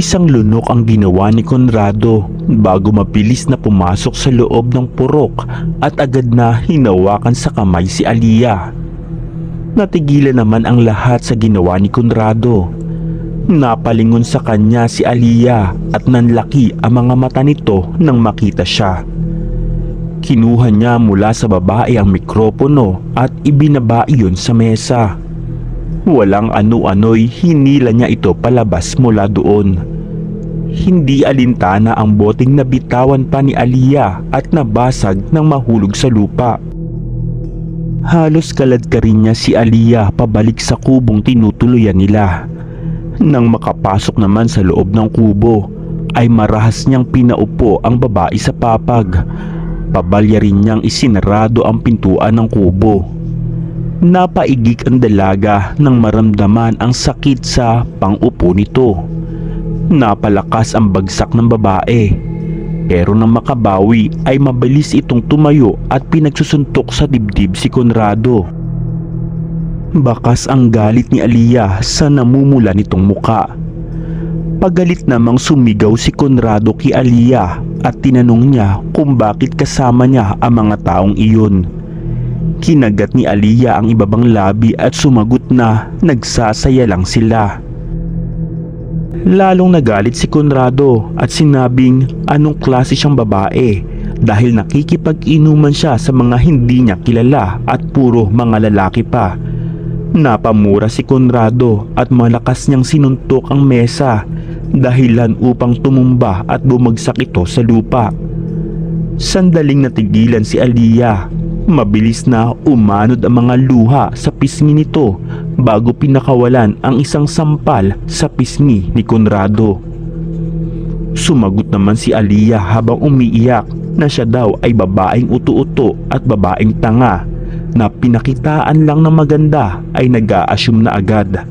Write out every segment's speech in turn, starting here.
Isang lunok ang ginawa ni Conrado bago mabilis na pumasok sa loob ng purok at agad na hinawakan sa kamay si Aliyah. Natigilan naman ang lahat sa ginawa ni Conrado. Napalingon sa kanya si Aliyah at nanlaki ang mga mata nito nang makita siya. Kinuha niya mula sa babae ang mikropono at ibinaba iyon sa mesa. Walang ano-ano'y hinila niya ito palabas mula doon. Hindi alintana ang boting nabitawan pa ni Aliyah at nabasag ng mahulog sa lupa. Halos kalad ka rin niya si Aliyah pabalik sa kubong tinutuluyan nila. Nang makapasok naman sa loob ng kubo, ay marahas niyang pinaupo ang babae sa papag. Pabalya rin niyang isinarado ang pintuan ng kubo. Napaigik ang dalaga nang maramdaman ang sakit sa pangupo nito. Napalakas ang bagsak ng babae. Pero nang makabawi ay mabilis itong tumayo at pinagsusuntok sa dibdib si Conrado. Bakas ang galit ni Aliyah sa namumula nitong muka. Pagalit namang sumigaw si Conrado kay Aliyah at tinanong niya kung bakit kasama niya ang mga taong iyon. Kinagat ni Aliyah ang ibabang labi at sumagot na nagsasaya lang sila. Lalong nagalit si Conrado at sinabing anong klase siyang babae dahil nakikipag-inuman siya sa mga hindi niya kilala at puro mga lalaki pa. Napamura si Conrado at malakas niyang sinuntok ang mesa dahilan upang tumumba at bumagsak ito sa lupa. Sandaling natigilan si Aliyah Mabilis na umanod ang mga luha sa pisngi nito bago pinakawalan ang isang sampal sa pisngi ni Conrado. Sumagot naman si Aliyah habang umiiyak na siya daw ay babaeng uto-uto at babaeng tanga na pinakitaan lang ng maganda ay nag-a-assume na agad.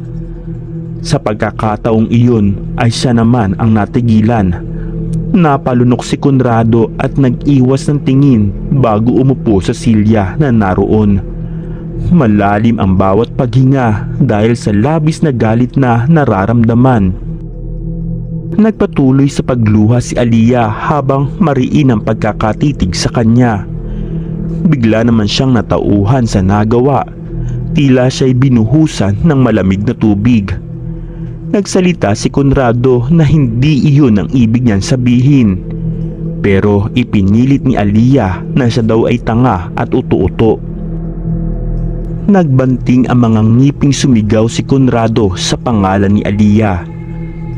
Sa pagkakataong iyon ay siya naman ang natigilan Napalunok si Conrado at nag-iwas ng tingin bago umupo sa silya na naroon. Malalim ang bawat paghinga dahil sa labis na galit na nararamdaman. Nagpatuloy sa pagluha si Aliyah habang mariin ang pagkakatitig sa kanya. Bigla naman siyang natauhan sa nagawa. Tila siya'y binuhusan ng malamig na tubig. Nagsalita si Conrado na hindi iyon ang ibig niyang sabihin. Pero ipinilit ni Aliyah na siya daw ay tanga at uto-uto. Nagbanting ang mga ngiping sumigaw si Conrado sa pangalan ni Aliyah.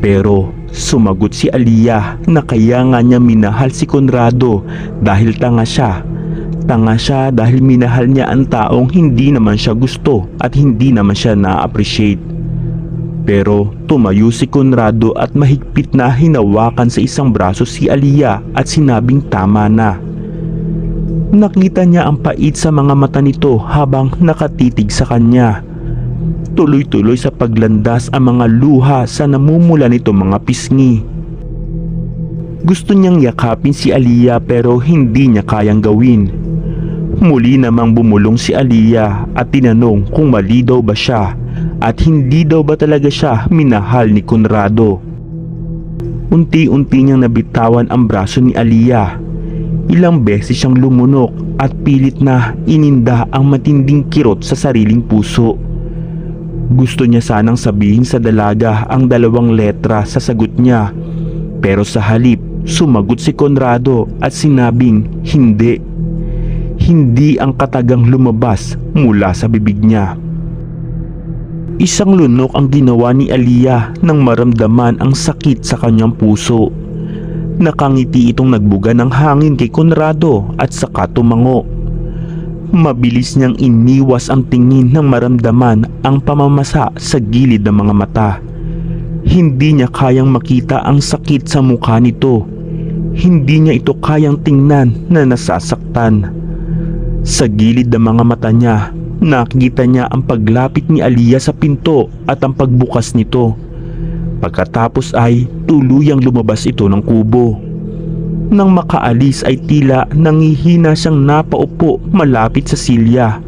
Pero sumagot si Aliyah na kaya nga niya minahal si Conrado dahil tanga siya. Tanga siya dahil minahal niya ang taong hindi naman siya gusto at hindi naman siya na-appreciate. Pero tumayo si Conrado at mahigpit na hinawakan sa isang braso si Aliyah at sinabing tama na. Nakita niya ang pait sa mga mata nito habang nakatitig sa kanya. Tuloy-tuloy sa paglandas ang mga luha sa namumula nito mga pisngi. Gusto niyang yakapin si Aliyah pero hindi niya kayang gawin. Muli namang bumulong si Aliyah at tinanong kung mali daw ba siya at hindi daw ba talaga siya minahal ni Conrado. Unti-unti niyang nabitawan ang braso ni Aliyah. Ilang beses siyang lumunok at pilit na ininda ang matinding kirot sa sariling puso. Gusto niya sanang sabihin sa dalaga ang dalawang letra sa sagot niya pero sa halip sumagot si Conrado at sinabing hindi. Hindi ang katagang lumabas mula sa bibig niya. Isang lunok ang ginawa ni Aliyah nang maramdaman ang sakit sa kanyang puso. Nakangiti itong nagbuga ng hangin kay Conrado at saka tumango. Mabilis niyang iniwas ang tingin nang maramdaman ang pamamasa sa gilid ng mga mata. Hindi niya kayang makita ang sakit sa mukha nito. Hindi niya ito kayang tingnan na nasasaktan. Sa gilid ng mga mata niya, nakita niya ang paglapit ni Aliyah sa pinto at ang pagbukas nito. Pagkatapos ay tuluyang lumabas ito ng kubo. Nang makaalis ay tila nangihina siyang napaupo malapit sa silya.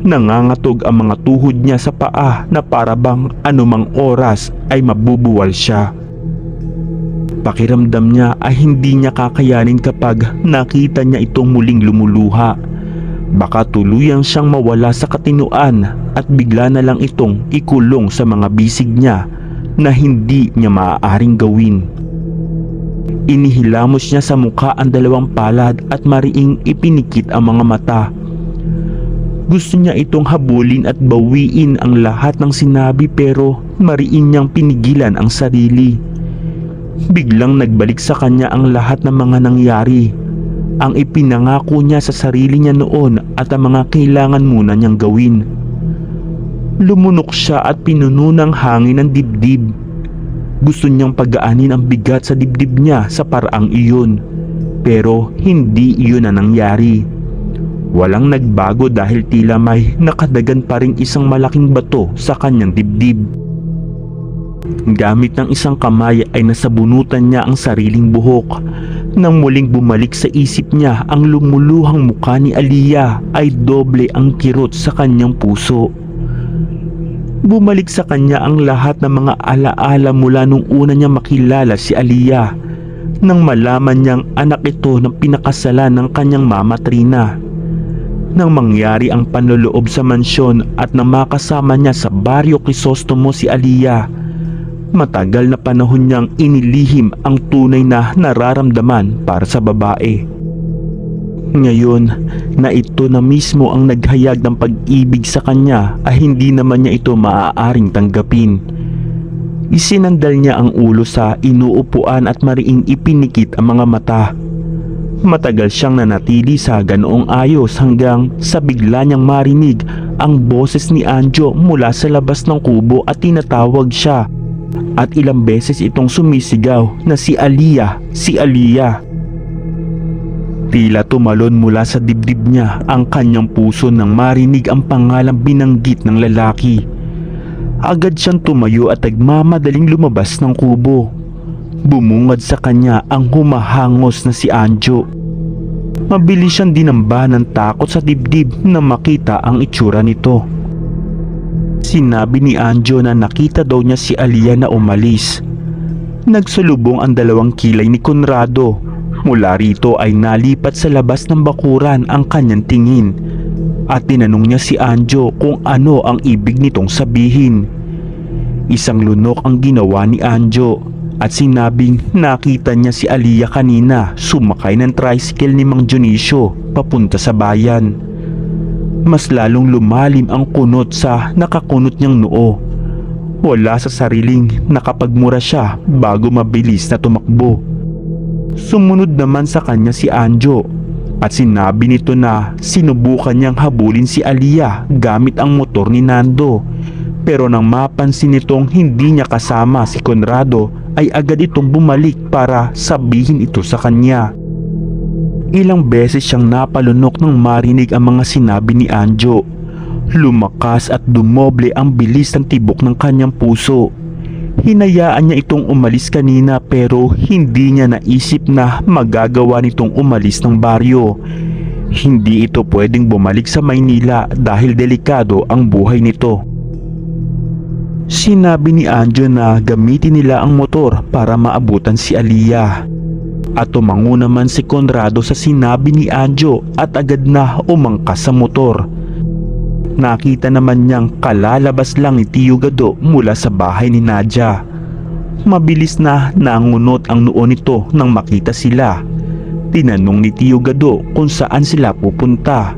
Nangangatog ang mga tuhod niya sa paa na parabang anumang oras ay mabubuwal siya. Pakiramdam niya ay hindi niya kakayanin kapag nakita niya itong muling lumuluha. Baka tuluyang siyang mawala sa katinuan at bigla na lang itong ikulong sa mga bisig niya na hindi niya maaaring gawin. Inihilamos niya sa mukha ang dalawang palad at mariing ipinikit ang mga mata. Gusto niya itong habulin at bawiin ang lahat ng sinabi pero mariin niyang pinigilan ang sarili. Biglang nagbalik sa kanya ang lahat ng mga nangyari. Ang ipinangako niya sa sarili niya noon at ang mga kailangan muna niyang gawin. Lumunok siya at pinuno ng hangin ng dibdib. Gusto niyang pagaanin ang bigat sa dibdib niya sa paraang iyon. Pero hindi iyon ang nangyari. Walang nagbago dahil tila may nakadagan pa rin isang malaking bato sa kanyang dibdib. Gamit ng isang kamay ay nasabunutan niya ang sariling buhok. Nang muling bumalik sa isip niya ang lumuluhang mukha ni Aliyah ay doble ang kirot sa kanyang puso. Bumalik sa kanya ang lahat ng mga alaala mula nung una niya makilala si Aliyah nang malaman niyang anak ito ng pinakasalan ng kanyang mama Trina. Nang mangyari ang panloloob sa mansyon at nang makasama niya sa baryo Crisostomo si Aliyah, matagal na panahon niyang inilihim ang tunay na nararamdaman para sa babae. Ngayon na ito na mismo ang naghayag ng pag-ibig sa kanya ay hindi naman niya ito maaaring tanggapin. Isinandal niya ang ulo sa inuupuan at mariing ipinikit ang mga mata. Matagal siyang nanatili sa ganoong ayos hanggang sa bigla niyang marinig ang boses ni Anjo mula sa labas ng kubo at tinatawag siya. At ilang beses itong sumisigaw na si Aliyah, si Aliyah. Tila tumalon mula sa dibdib niya ang kanyang puso nang marinig ang pangalang binanggit ng lalaki. Agad siyang tumayo at nagmamadaling lumabas ng kubo. Bumungad sa kanya ang humahangos na si Anjo. Mabilis siyang dinamba ng takot sa dibdib na makita ang itsura nito. Sinabi ni Anjo na nakita daw niya si Alia na umalis. Nagsulubong ang dalawang kilay ni Conrado. Mula rito ay nalipat sa labas ng bakuran ang kanyang tingin. At tinanong niya si Anjo kung ano ang ibig nitong sabihin. Isang lunok ang ginawa ni Anjo at sinabing nakita niya si Alia kanina sumakay ng tricycle ni Mang Dionisio papunta sa bayan. Mas lalong lumalim ang kunot sa nakakunot niyang noo. Wala sa sariling nakapagmura siya bago mabilis na tumakbo. Sumunod naman sa kanya si Anjo at sinabi nito na sinubukan niyang habulin si Alia gamit ang motor ni Nando. Pero nang mapansin nitong hindi niya kasama si Conrado ay agad itong bumalik para sabihin ito sa kanya. Ilang beses siyang napalunok nang marinig ang mga sinabi ni Anjo. Lumakas at dumoble ang bilis ng tibok ng kanyang puso. Hinayaan niya itong umalis kanina pero hindi niya naisip na magagawa nitong umalis ng baryo. Hindi ito pwedeng bumalik sa Maynila dahil delikado ang buhay nito. Sinabi ni Anjo na gamitin nila ang motor para maabutan si Aliyah. At tumango naman si Conrado sa sinabi ni Anjo at agad na umangkas sa motor. Nakita naman niyang kalalabas lang ni Tio Gado mula sa bahay ni Nadia. Mabilis na nangunot ang noo nito nang makita sila. Tinanong ni Tio Gado kung saan sila pupunta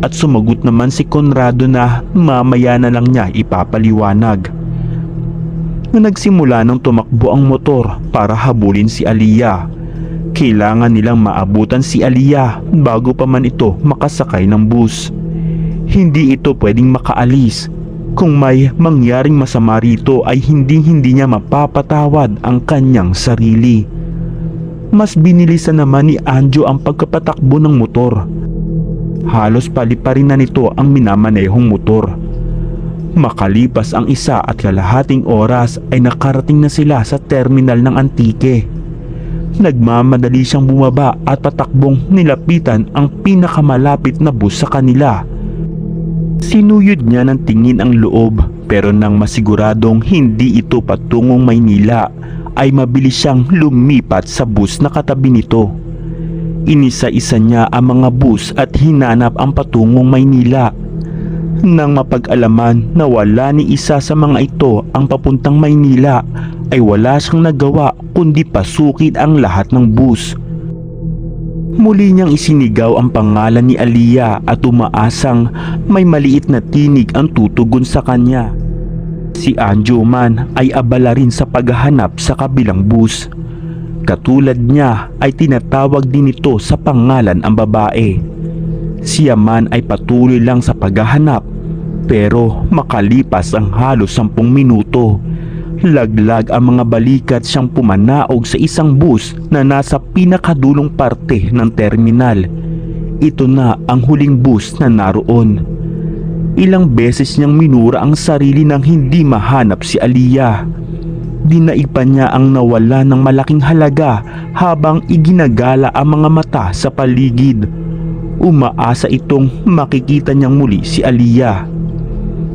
at sumagot naman si Conrado na mamaya na lang niya ipapaliwanag. Na nagsimula nang tumakbo ang motor para habulin si Aliyah. Kailangan nilang maabutan si Aliyah bago pa man ito makasakay ng bus. Hindi ito pwedeng makaalis Kung may mangyaring masama rito ay hindi-hindi niya mapapatawad ang kanyang sarili. Mas binilisan naman ni Anjo ang pagkapatakbo ng motor. Halos paliparin na nito ang minamanehong motor. Makalipas ang isa at kalahating oras ay nakarating na sila sa terminal ng Antique. Nagmamadali siyang bumaba at patakbong nilapitan ang pinakamalapit na bus sa kanila. Sinuyod niya ng tingin ang loob pero nang masiguradong hindi ito patungong Maynila ay mabilis siyang lumipat sa bus na katabi nito. Inisa-isa niya ang mga bus at hinanap ang patungong Maynila. Nang mapag-alaman na wala ni isa sa mga ito ang papuntang Maynila ay wala siyang nagawa kundi pasukin ang lahat ng bus. Muli niyang isinigaw ang pangalan ni Aliyah at umaasang may maliit na tinig ang tutugon sa kanya. Si Anjo man ay abala rin sa paghahanap sa kabilang bus. Katulad niya ay tinatawag din ito sa pangalan ang babae. Siya man ay patuloy lang sa paghahanap pero makalipas ang halos sampung minuto Laglag ang mga balikat siyang pumanaog sa isang bus na nasa pinakadulong parte ng terminal. Ito na ang huling bus na naroon. Ilang beses niyang minura ang sarili nang hindi mahanap si Aliyah. Dinaipan niya ang nawala ng malaking halaga habang iginagala ang mga mata sa paligid. Umaasa itong makikita niyang muli si Aliyah.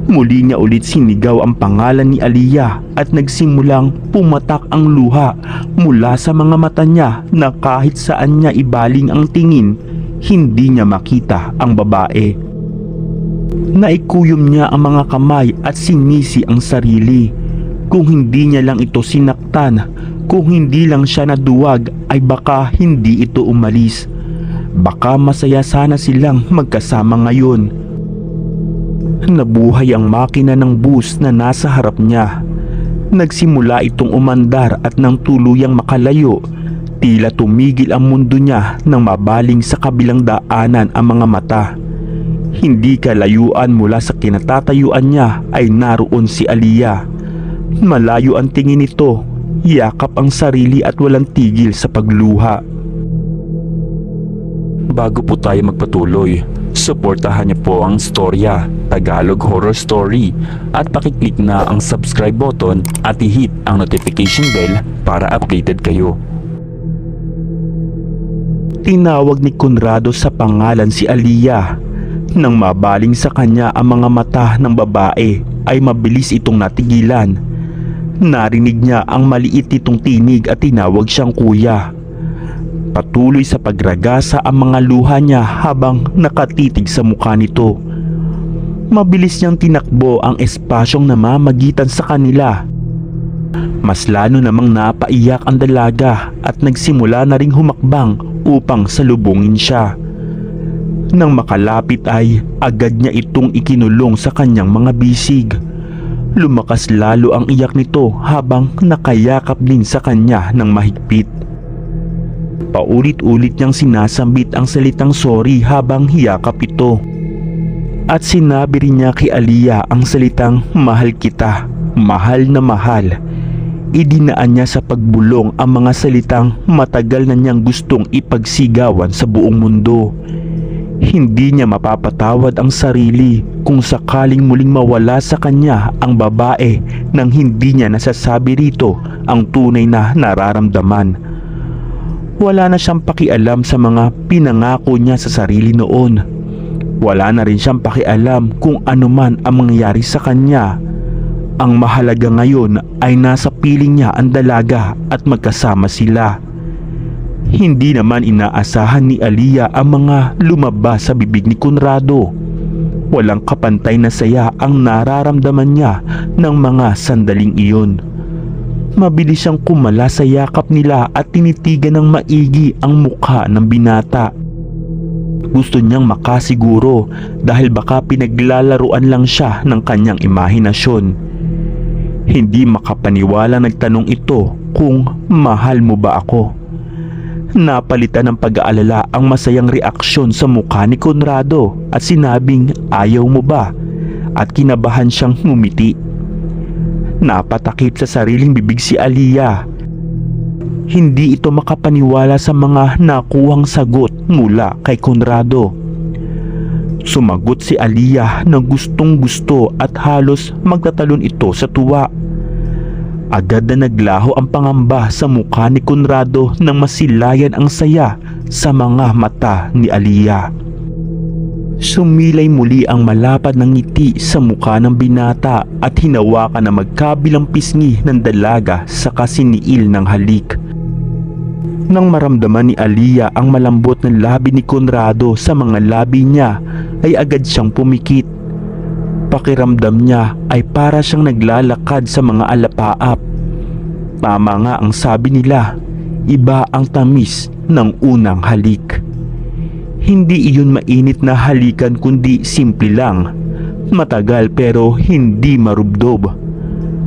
Muli niya ulit sinigaw ang pangalan ni Aliyah at nagsimulang pumatak ang luha mula sa mga mata niya na kahit saan niya ibaling ang tingin, hindi niya makita ang babae. Naikuyom niya ang mga kamay at sinisi ang sarili. Kung hindi niya lang ito sinaktan, kung hindi lang siya naduwag ay baka hindi ito umalis. Baka masaya sana silang magkasama ngayon. Nabuhay ang makina ng bus na nasa harap niya. Nagsimula itong umandar at nang tuluyang makalayo, tila tumigil ang mundo niya nang mabaling sa kabilang daanan ang mga mata. Hindi kalayuan mula sa kinatatayuan niya ay naroon si Aliyah. Malayo ang tingin nito, yakap ang sarili at walang tigil sa pagluha. Bago po tayo magpatuloy, suportahan niyo po ang storya Tagalog Horror Story at pakiclick na ang subscribe button at i-hit ang notification bell para updated kayo. Tinawag ni Conrado sa pangalan si Aliyah. Nang mabaling sa kanya ang mga mata ng babae ay mabilis itong natigilan. Narinig niya ang maliit nitong tinig at tinawag siyang kuya. Patuloy sa pagragasa ang mga luha niya habang nakatitig sa mukha nito. Mabilis niyang tinakbo ang espasyong namamagitan sa kanila. Mas lalo namang napaiyak ang dalaga at nagsimula na ring humakbang upang salubungin siya. Nang makalapit ay agad niya itong ikinulong sa kanyang mga bisig. Lumakas lalo ang iyak nito habang nakayakap din sa kanya ng mahigpit. Paulit-ulit niyang sinasambit ang salitang sorry habang hiyakap ito. At sinabi rin niya kay Aliyah ang salitang mahal kita, mahal na mahal. Idinaan niya sa pagbulong ang mga salitang matagal na niyang gustong ipagsigawan sa buong mundo. Hindi niya mapapatawad ang sarili kung sakaling muling mawala sa kanya ang babae nang hindi niya nasasabi rito ang tunay na nararamdaman. Wala na siyang pakialam sa mga pinangako niya sa sarili noon. Wala na rin siyang pakialam kung ano man ang mangyayari sa kanya. Ang mahalaga ngayon ay nasa piling niya ang dalaga at magkasama sila. Hindi naman inaasahan ni Aliyah ang mga lumabas sa bibig ni Conrado. Walang kapantay na saya ang nararamdaman niya ng mga sandaling iyon. Mabilis siyang kumala sa yakap nila at tinitigan ng maigi ang mukha ng binata. Gusto niyang makasiguro dahil baka pinaglalaruan lang siya ng kanyang imahinasyon. Hindi makapaniwala nagtanong ito kung mahal mo ba ako. Napalitan ng pag-aalala ang masayang reaksyon sa mukha ni Conrado at sinabing ayaw mo ba? at kinabahan siyang ngumiti. Napatakip sa sariling bibig si Aliyah. Hindi ito makapaniwala sa mga nakuhang sagot mula kay Conrado. Sumagot si Aliyah ng gustong gusto at halos magtatalon ito sa tuwa. Agad na naglaho ang pangamba sa mukha ni Conrado nang masilayan ang saya sa mga mata ni Aliyah. Sumilay muli ang malapad ng ngiti sa mukha ng binata at hinawakan na magkabilang pisngi ng dalaga sa kasiniil ng halik. Nang maramdaman ni Aliyah ang malambot ng labi ni Conrado sa mga labi niya ay agad siyang pumikit. Pakiramdam niya ay para siyang naglalakad sa mga alapaap. Tama nga ang sabi nila, iba ang tamis ng unang halik. Hindi iyon mainit na halikan kundi simple lang. Matagal pero hindi marubdob.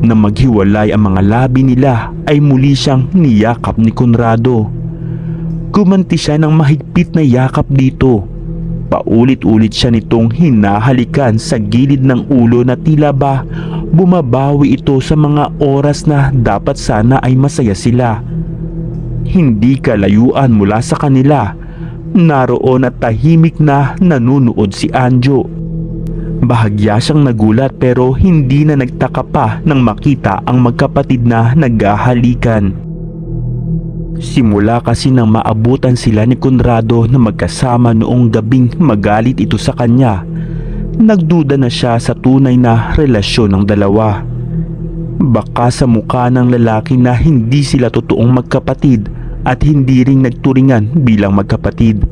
Na maghiwalay ang mga labi nila ay muli siyang niyakap ni Conrado. Gumanti siya ng mahigpit na yakap dito. Paulit-ulit siya nitong hinahalikan sa gilid ng ulo na tila ba bumabawi ito sa mga oras na dapat sana ay masaya sila. Hindi kalayuan mula sa kanila. Naroon at tahimik na nanunood si Anjo. Bahagya siyang nagulat pero hindi na nagtaka pa nang makita ang magkapatid na naghahalikan. Simula kasi nang maabutan sila ni Conrado na magkasama noong gabing magalit ito sa kanya, nagduda na siya sa tunay na relasyon ng dalawa. Baka sa mukha ng lalaki na hindi sila totoong magkapatid at hindi ring nagturingan bilang magkapatid.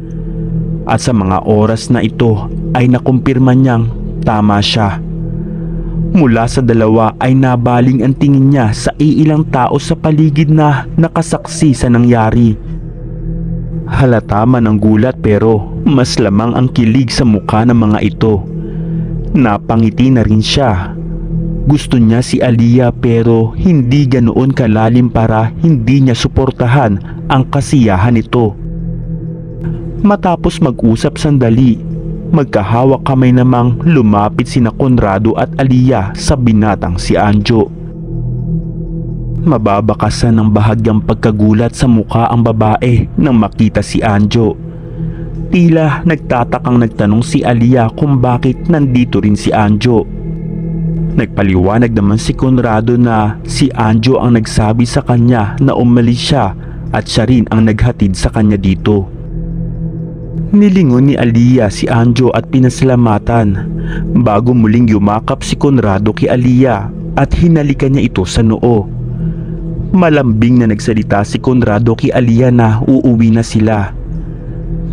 At sa mga oras na ito ay nakumpirma niyang tama siya. Mula sa dalawa ay nabaling ang tingin niya sa iilang tao sa paligid na nakasaksi sa nangyari. Halata man ang gulat pero mas lamang ang kilig sa mukha ng mga ito. Napangiti na rin siya. Gusto niya si Aliyah pero hindi ganoon kalalim para hindi niya suportahan ang kasiyahan nito. Matapos mag-usap sandali, magkahawak kamay namang lumapit sina Conrado at Aliyah sa binatang si Anjo. Mababakasan ng bahagyang pagkagulat sa mukha ang babae nang makita si Anjo. Tila nagtatakang nagtanong si Aliyah kung bakit nandito rin si Anjo. Nagpaliwanag naman si Conrado na si Anjo ang nagsabi sa kanya na umalis siya at siya rin ang naghatid sa kanya dito. Nilingon ni Aliyah si Anjo at pinasalamatan bago muling yumakap si Conrado kay Aliyah at hinalikan niya ito sa noo. Malambing na nagsalita si Conrado kay Aliyah na uuwi na sila.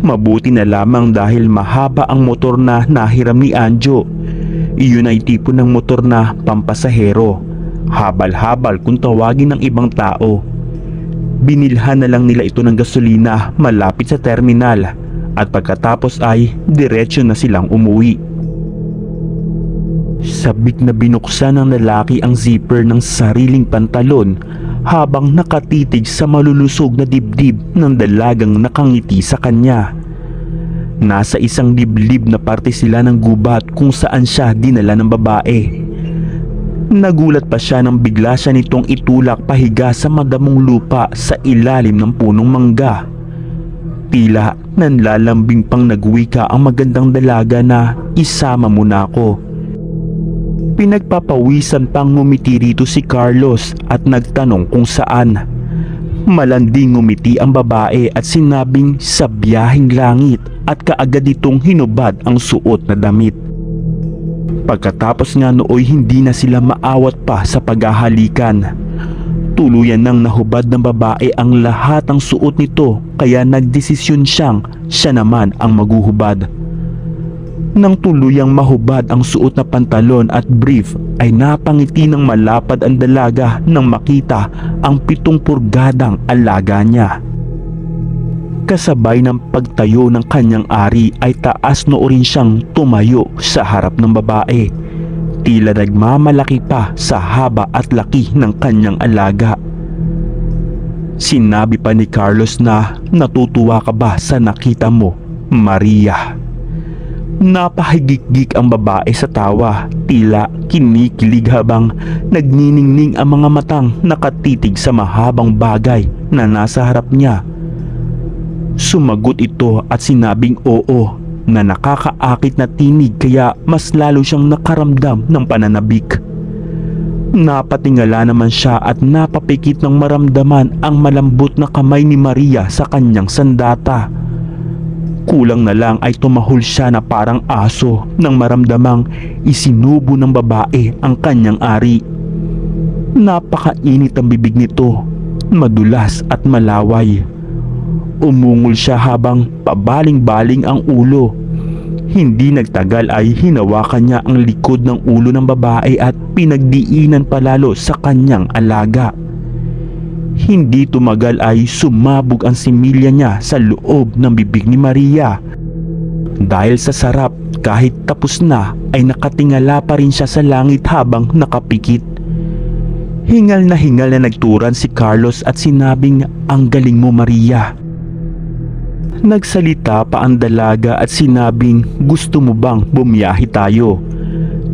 Mabuti na lamang dahil mahaba ang motor na nahiram ni Anjo. Iyon ay tipo ng motor na pampasahero. Habal-habal kung tawagin ng ibang tao. Binilhan na lang nila ito ng gasolina malapit sa terminal at pagkatapos ay diretsyo na silang umuwi. Sabik na binuksan ng lalaki ang zipper ng sariling pantalon habang nakatitig sa malulusog na dibdib ng dalagang nakangiti sa kanya. Nasa isang liblib na parte sila ng gubat kung saan siya dinala ng babae. Nagulat pa siya nang bigla siya nitong itulak pahiga sa madamong lupa sa ilalim ng punong mangga. Tila nanlalambing pang nagwika ang magandang dalaga na isama mo na ako. Pinagpapawisan pang ngumiti rito si Carlos at nagtanong kung saan. Malanding ngumiti ang babae at sinabing sa biyahing langit at kaagad itong hinubad ang suot na damit. Pagkatapos nga nooy hindi na sila maawat pa sa paghahalikan. Tuluyan nang nahubad ng babae ang lahat ng suot nito kaya nagdesisyon siyang siya naman ang maguhubad. Nang tuluyang mahubad ang suot na pantalon at brief ay napangiti ng malapad ang dalaga nang makita ang pitong purgadang alaga niya. Kasabay ng pagtayo ng kanyang ari ay taas noo rin siyang tumayo sa harap ng babae. Tila nagmamalaki pa sa haba at laki ng kanyang alaga. Sinabi pa ni Carlos na natutuwa ka ba sa nakita mo, Maria? Napahigik-gik ang babae sa tawa, tila kinikilig habang nagniningning ang mga matang nakatitig sa mahabang bagay na nasa harap niya. Sumagot ito at sinabing oo na nakakaakit na tinig kaya mas lalo siyang nakaramdam ng pananabik. Napatingala naman siya at napapikit ng maramdaman ang malambot na kamay ni Maria sa kanyang sandata. Kulang na lang ay tumahol siya na parang aso nang maramdamang isinubo ng babae ang kanyang ari. Napakainit ang bibig nito, madulas at malaway. Umungol siya habang pabaling-baling ang ulo. Hindi nagtagal ay hinawakan niya ang likod ng ulo ng babae at pinagdiinan palalo sa kanyang alaga. Hindi tumagal ay sumabog ang similya niya sa loob ng bibig ni Maria. Dahil sa sarap, kahit tapos na ay nakatingala pa rin siya sa langit habang nakapikit. Hingal na hingal na nagturan si Carlos at sinabing, ang galing mo Maria. Nagsalita pa ang dalaga at sinabing gusto mo bang bumiyahe tayo?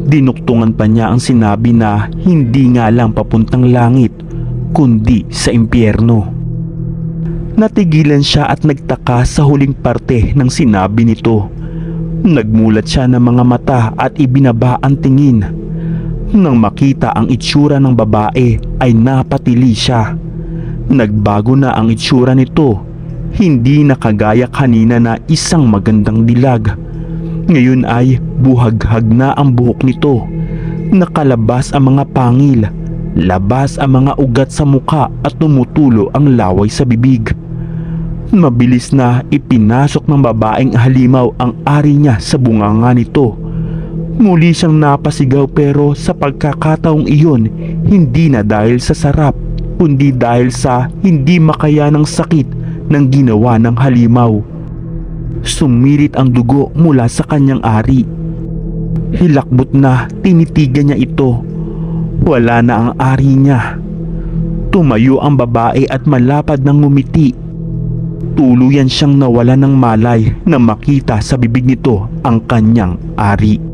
Dinuktungan pa niya ang sinabi na hindi nga lang papuntang langit kundi sa impyerno. Natigilan siya at nagtaka sa huling parte ng sinabi nito. Nagmulat siya ng mga mata at ibinaba ang tingin. Nang makita ang itsura ng babae ay napatili siya. Nagbago na ang itsura nito. Hindi na kagaya kanina na isang magandang dilag. Ngayon ay buhaghag na ang buhok nito. Nakalabas ang mga pangil. Labas ang mga ugat sa muka at tumutulo ang laway sa bibig. Mabilis na ipinasok ng babaeng halimaw ang ari niya sa bunganga nito. Muli siyang napasigaw pero sa pagkakataong iyon hindi na dahil sa sarap kundi dahil sa hindi makaya ng sakit ng ginawa ng halimaw. Sumirit ang dugo mula sa kanyang ari. Hilakbot na tinitigan niya ito. Wala na ang ari niya. Tumayo ang babae at malapad ng ngumiti. Tuluyan siyang nawala ng malay na makita sa bibig nito ang kanyang ari.